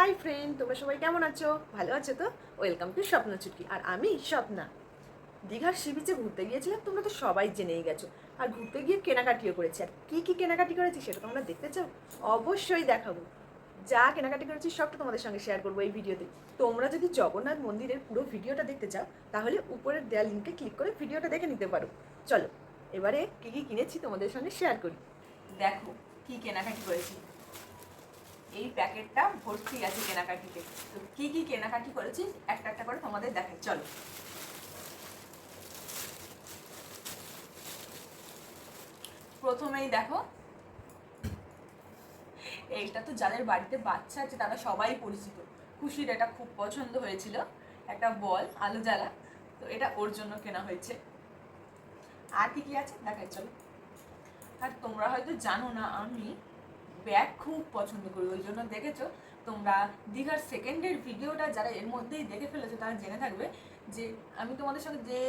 Hi friend তোমরা সবাই কেমন আছো? ভালো আছো তো? ওয়েলকাম টু স্বপ্ন চুটকি। আর আমি স্বপ্না। দীঘার সি বিচে ঘুরতে গিয়েছিলাম, তোমরা তো সবাই জেনেই গেছো। আর ঘুরতে গিয়ে কেনাকাটিও করেছি। আর কী কী কেনাকাটি করেছি সেটা তোমরা দেখতে চাও? অবশ্যই দেখাবো। যা কেনাকাটি করেছি সবটা তোমাদের সঙ্গে শেয়ার করব এই ভিডিওতে। তোমরা যদি জগন্নাথ মন্দিরের পুরো ভিডিওটা দেখতে চাও, তাহলে উপরের দেয়াল লিঙ্কে ক্লিক করে ভিডিওটা দেখে নিতে পারো। চলো, এবারে কী কী কিনেছি তোমাদের সঙ্গে শেয়ার করি। দেখো, কী কেনাকাটি করেছি। এই প্যাকেটটা ভর্তি আছে কেনাকাটিতে। তো কি কি কেনাকাটি করেছি একটা একটা করে তোমাদের দেখাই। চলো। প্রথমেই দেখো, এইটা তো যাদের বাড়িতে বাচ্চা আছে, তারা সবাই পরিচিত। খুশির এটা খুব পছন্দ হয়েছিল। একটা বল, আলু জ্বালা। তো এটা ওর জন্য কেনা হয়েছে। আর কি কি আছে? দেখাই, চলো। আর তোমরা হয়তো জানো না, আমি ব্যাগ খুব পছন্দ করি, ওই জন্য দেখেছ? তোমরা দীঘার সেকেন্ডের ভিডিওটা যারা এর মধ্যেই দেখে ফেলেছো, তারা জেনে থাকবে যে আমি তোমাদের সঙ্গে যে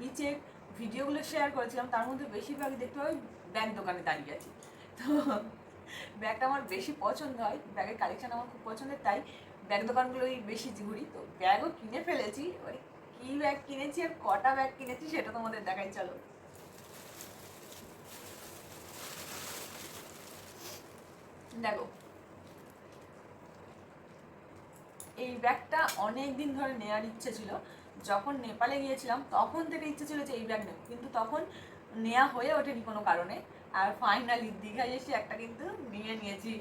বিচের ভিডিওগুলো শেয়ার করেছিলাম, তার মধ্যে বেশিরভাগই দেখতে হয় ব্যাগ দোকানে দাঁড়িয়ে আছি। তো ব্যাগটা আমার বেশি পছন্দ হয়, ব্যাগের কালেকশান আমার খুব পছন্দের, তাই ব্যাগ দোকানগুলোই বেশি ঘুরি। তো ব্যাগও কিনে ফেলেছি, ওই কী ব্যাগ কিনেছি আর কটা ব্যাগ কিনেছি, সেটা তোমাদের দেখাই, চলো। দেখো। এই ব্যাগটা অনেক দিন ধরে নেওয়ার ইচ্ছে ছিল। যখন নেপালে গিয়েছিলাম, তখন থেকে ইচ্ছে ছিল যে এই ব্যাগ নেব। কিন্তু তখন নেওয়া হয়ে ওঠেনি কোনো কারণে। আর ফাইনালি দীঘায় এসে একটা কিন্তু নিয়ে নিয়েছি।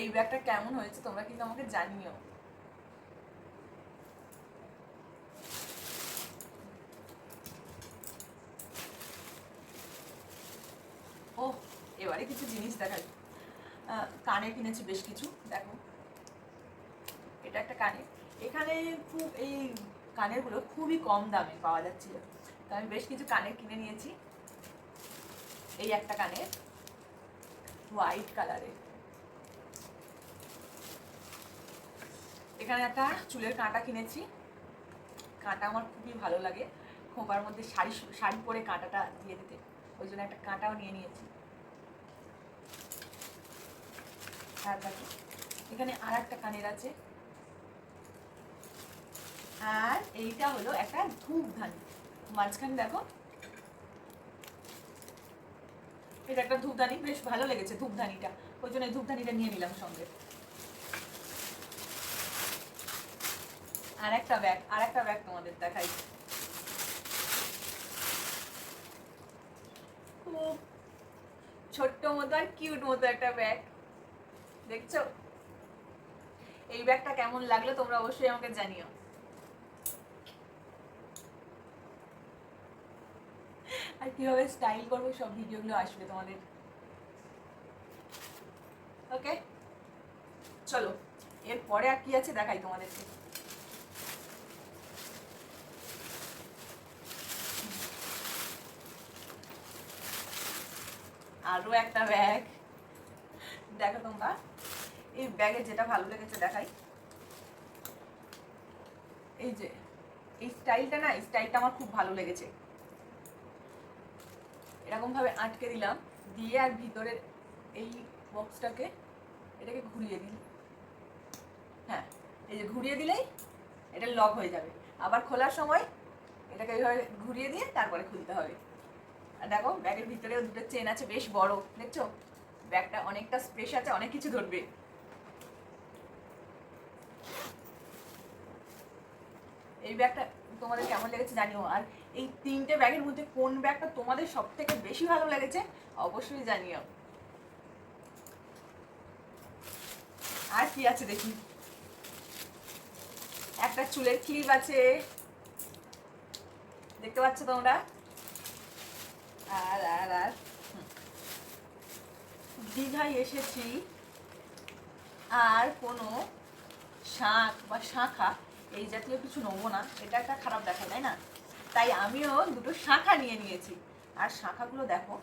এই ব্যাগটা কেমন হয়েছে তোমরা কিন্তু আমাকে জানিও। এবারে কিছু জিনিস আহ, কানে কিনেছি বেশ কিছু দেখো। এটা একটা কানে। এখানে খুব এই কানেরগুলো খুবই কম দামে পাওয়া যাচ্ছিল তো আমি বেশ কিছু কানের কিনে নিয়েছি। এই একটা কানের হোয়াইট কালারের। এখানে একটা চুলের কাঁটা কিনেছি। কাঁটা আমার খুবই ভালো লাগে। খোঁপার মধ্যে শাড়ি শাড়ি পরে কাঁটাটা দিয়ে দিতে। ওই জন্য একটা কাঁটাও নিয়ে নিয়েছি। আর দেখো, এখানে আর একটা কানের আছে। আর এইটা হলো একটা ধূপধানি। মাঝখানে দেখো, এটা একটা ধূপধানি, বেশ ভালো লেগেছে ধূপধানিটা। ওই জন্য ধূপধানিটা নিয়ে নিলাম সঙ্গে। আর একটা ব্যাগ আর একটা ব্যাগ তোমাদের দেখাই। ছোট্ট মতো আর কিউট মতো একটা ব্যাগ। দেখছ? এই ব্যাগটা কেমন লাগল তোমরা অবশ্যই আমাকে জানিও। আর কীভাবে স্টাইল করব সব ভিডিওগুলো আসবে তোমাদের। ওকে চলো, এরপরে আর কি আছে দেখাই তোমাদেরকে। আরও একটা ব্যাগ দেখো তোমরা। এই ব্যাগে যেটা ভালো লেগেছে দেখাই। এই যে, এই স্টাইলটা না স্টাইলটা আমার খুব ভালো লেগেছে। এরকম ভাবে আটকে দিলাম, দিয়ে আর ভিতরের এই বক্সটাকে এটাকে ঘুরিয়ে দিই হ্যাঁ এই যে ঘুরিয়ে দিলেই এটা লক হয়ে যাবে। আবার খোলার সময় এটাকে এইভাবে ঘুরিয়ে দিয়ে তারপরে খুলতে হবে। আর দেখো, ব্যাগের ভিতরেও দুটো চেন আছে, বেশ বড়, দেখছ? ব্যাগটা অনেকটা স্পেস আছে, অনেক কিছু ধরবে। এই ব্যাগটা তোমাদের কেমন লেগেছে জানিও। আর এই তিনটে ব্যাগের মধ্যে কোন ব্যাগটা তোমাদের সব থেকে বেশি ভালো লেগেছে, অবশ্যই জানিও। আর কি আছে দেখি? একটা চুলের ক্লিপ আছে। দেখতে পাচ্ছ তোমরা? আর আর আর দীঘায় এসেছি। আর কোনো শাঁখ বা শাঁখা এই জাতীয় কিছু নেব না এটা একটা খারাপ দেখা তাই না? তাই আমিও দুটো শাঁখা নিয়ে নিয়েছি। আর শাঁখাগুলো দেখো,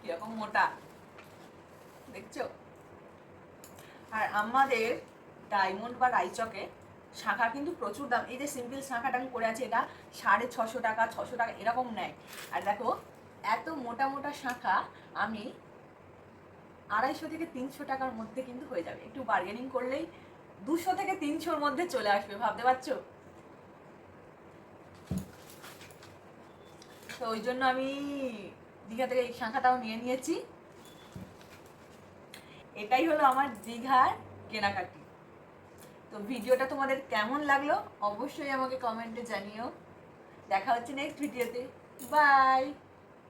কীরকম মোটা, দেখছ? আর আমাদের ডায়মন্ড বা রাইচকে শাঁখা কিন্তু প্রচুর দাম। এই যে সিম্পল শাঁখাটা আমি করে আছি, এটা সাড়ে ছশো টাকা ছশো টাকা, এরকম নেয়। আর দেখো, এত মোটা মোটা শাঁখা আমি আড়াইশো থেকে তিনশো টাকার মধ্যে কিন্তু হয়ে যাবে। একটু বার্গেনিং করলেই দুশো থেকে তিনশোর মধ্যে চলে আসবে, ভাবতে পারছ? তো ওই জন্য আমি দীঘা থেকে এই শাঁখাটাও নিয়ে নিয়েছি। এটাই হলো আমার দীঘার কেনাকাটি। তো ভিডিওটা তোমাদের কেমন লাগল অবশ্যই আমাকে কমেন্টে জানিও। দেখা হচ্ছে নেক্সট ভিডিওতে বাই